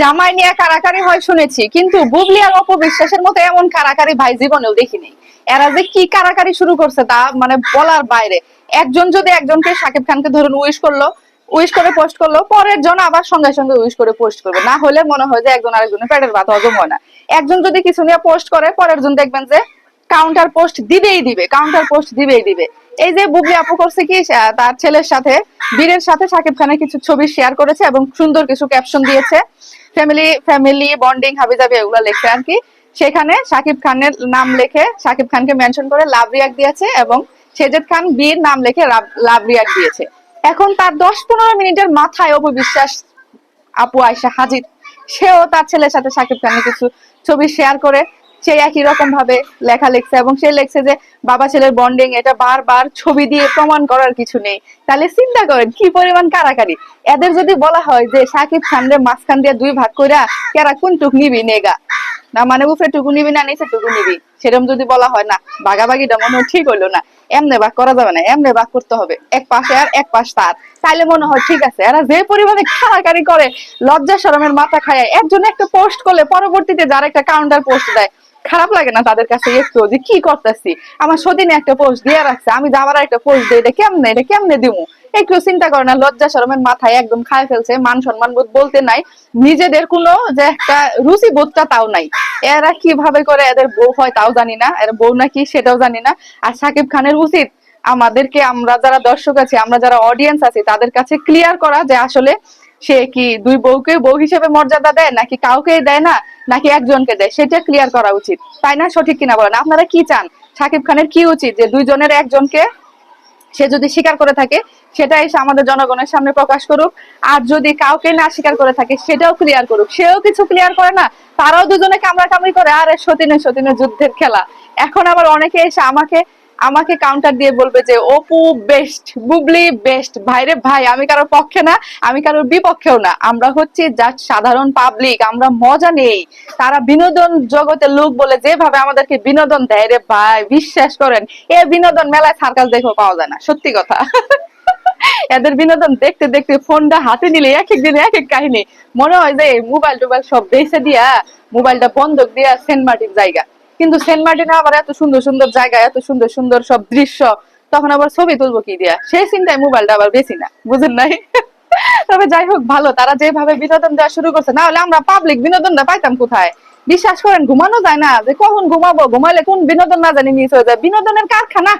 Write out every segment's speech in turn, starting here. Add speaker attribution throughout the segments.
Speaker 1: জামাই নিয়ে কারাকারি হয় শুনেছি, কিন্তু বুবলি আর অপবিশ্বাসের মতো এমন কারাকারি ভাই জীবনেও দেখিনি। এরা যে কি কারাকারি শুরু করছে তা মানে বলার বাইরে। একজন যদি একজনকে সাকিব খানকে ধরুন উইশ করল উইশ করে পোস্ট করল, পরের জন আবার সঙ্গে সঙ্গে উইশ করে পোস্ট করবে। না হলে মনে হয় যে একজন আরেকজনের পেটের ভাত হজম হয় না। একজন যদি কিছু নিয়ে পোস্ট করে, পরের জন দেখবেন যে কাউন্টার পোস্ট দিবেই দিবে কাউন্টার পোস্ট দিবেই দিবে। এই যে বুবলি আপু করছে কি তার ছেলের সাথে, বীরের সাথে সাকিব খানের কিছু ছবি শেয়ার করেছে এবং সুন্দর কিছু ক্যাপশন দিয়েছে। ফ্যামিলি ফ্যামিলি বন্ডিং হাবিজাবি এগুলো লেখে আর কি। সেখানে সাকিব খানের নাম লেখে, সাকিব খানকে মেনশন করে লাভ রিয়াক দিয়েছে এবং সেজেদ খান বীর নাম লেখে লাভ রিয়াক দিয়েছে। এখন তার দশ পনেরো মিনিটের মাথায় অপু বিশ্বাস, আপু আয়সা হাজির। সেও তার ছেলের সাথে সাকিব খানের কিছু ছবি শেয়ার করে। সে একই রকম ভাবে লেখা লিখছে এবং সে লিখছে যে, বাবা ছেলের বন্ডিং এটা বারবার ছবি দিয়ে প্রমাণ করার কিছু নেই। তাহলে চিন্তা করেন, কি পরিমাণ কারাকারি? এদের যদি বলা হয় যে, সাকিব খানরে মাঝখান দিয়ে দুই ভাগ কইরা, কেরা কোন টুক নিবি নেগা? না মানে উপরে টুকু নিবি না নিচে টুকু নিবি? সেরকম যদি বলা হয়, না, বাগাবাগিটা মনে ঠিক হইল না, এমনে ভাগ করা যাবে না, এমনে ভাগ করতে হবে, এক পাশে আর এক পাশ তার। তাইলে মনে হয়, ঠিক আছে, এরা যে পরিমাণে খাড়াকারি করে, লজ্জা শরমের মাথা খায় একজন একটা পোস্ট করলে পরবর্তীতে যারা একটা কাউন্টার পোস্ট দেয় খারাপ লাগে না তাদের কাছে একটু যে কি করতেছি? আমার সদিনে একটা পোস্ট দিয়ে রাখছে, আমি যাবার একটা পোস্ট দিই এটা কেমনে এটা কেমনে দিমু? একটু চিন্তা করে না, লজ্জা শরমের মাথায় একদম খায় ফেলছে, মান সম্মান বোধ বলতে নাই। নিজেদের কোনো যে একটা রুচি বোধটা তাও নাই। এরা কীভাবে করে এদের বউ হয় তাও জানি না, এর বউ নাকি সেটাও জানি না। আর সাকিব খানের উচিত আমাদেরকে, আমরা যারা দর্শক আছি, আমরা যারা অডিয়েন্স আছি, তাদের কাছে ক্লিয়ার করা যে আসলে সে কি দুই বউকে বউ হিসেবে মর্যাদা দেয় নাকি কাউকে দেয় না? নাকি একজনকে দেয়? সেটা ক্লিয়ার করা উচিত। তাই না? সঠিক কিনা বলেন। আপনারা কি চান? সাকিব খানের কি উচিত যে দুইজনের একজনকে সে যদি স্বীকার করে থাকে, সেটা এসে আমাদের জনগণের সামনে প্রকাশ করুক। আর যদি কাউকে না স্বীকার করে থাকে, সেটাও ক্লিয়ার করুক। সেও কিছু ক্লিয়ার করে না, তারাও দুজনে কামড়া কামড়ি করে, আরে সতীনে সতীনে যুদ্ধের খেলা। এখন আবার অনেকে এসে আমাকে আমাকে কাউন্টার দিয়ে বলবে যে, অপু বেস্ট বুবলি বেস্ট ভাইরে ভাই, আমি কারোর পক্ষে না, আমি কারোর বিপক্ষেও না। আমরা হচ্ছি যা সাধারণ পাবলিক আমরা মজা নেই। তারা বিনোদন জগতের লোক বলে যেভাবে আমাদেরকে বিনোদন দেয়, রে ভাই, বিশ্বাস করেন, এ বিনোদন মেলায় সার্কাস দেখেও পাওয়া যায় না। সত্যি কথা। এদের বিনোদন দেখতে দেখতে ফোনটা হাতে নিলে এক এক দিনে এক এক কাহিনী। মনে হয় যে মোবাইল টোবাইল সব বেঁচে দিয়া মোবাইলটা বন্ধক দিয়া সেন্ট মার্টিন জায়গা। কিন্তু সেন্ট মার্টিনে আবার এত সুন্দর সুন্দর জায়গা, এত সুন্দর সুন্দর সব দৃশ্য, তখন আবার ছবি তুলবো কি দিয়া? সেই চিন্তায় মোবাইলটা আবার বেশি না, বুঝেন নাই? তবে যাই হোক, ভালো, তারা যেভাবে বিনোদন দেওয়া শুরু করছে, না হলে আমরা পাবলিক বিনোদনটা পাইতাম কোথায়? বিশ্বাস করেন, ঘুমানো যায় না, যে কখন ঘুমাবো, ঘুমাইলে কোন বিনোদন না জানি মিস হয়ে যায়। বিনোদনের কারখানা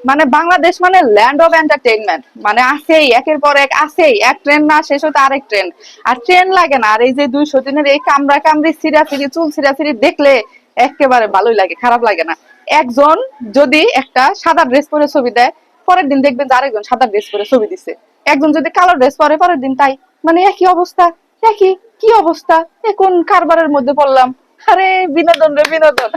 Speaker 1: মানে বাংলাদেশ মানে ল্যান্ড অফ এন্টারটেইনমেন্ট মানে আছেই, একের পর এক আছেই, এক ট্রেন না, শেষ হতে আরেক ট্রেন আর ট্রেন লাগে না, আর এই যে দুইশো দিনের এই কামড়া কামড়ি সিরা সিরি চুল সিরা সিরি দেখলে একেবারে ভালোই লাগে, খারাপ লাগে না। একজন যদি একটা সাদা ড্রেস পরে ছবি দেয়, পরের দিন দেখবেন যে আরেকজন সাদা ড্রেস পরে ছবি দিছে। একজন যদি কালো ড্রেস পরে, পরের দিন তাই। মানে একই অবস্থা, একই কি অবস্থা? এখন কারবারের মধ্যে পড়লাম? আরে বিনোদন রে বিনোদন।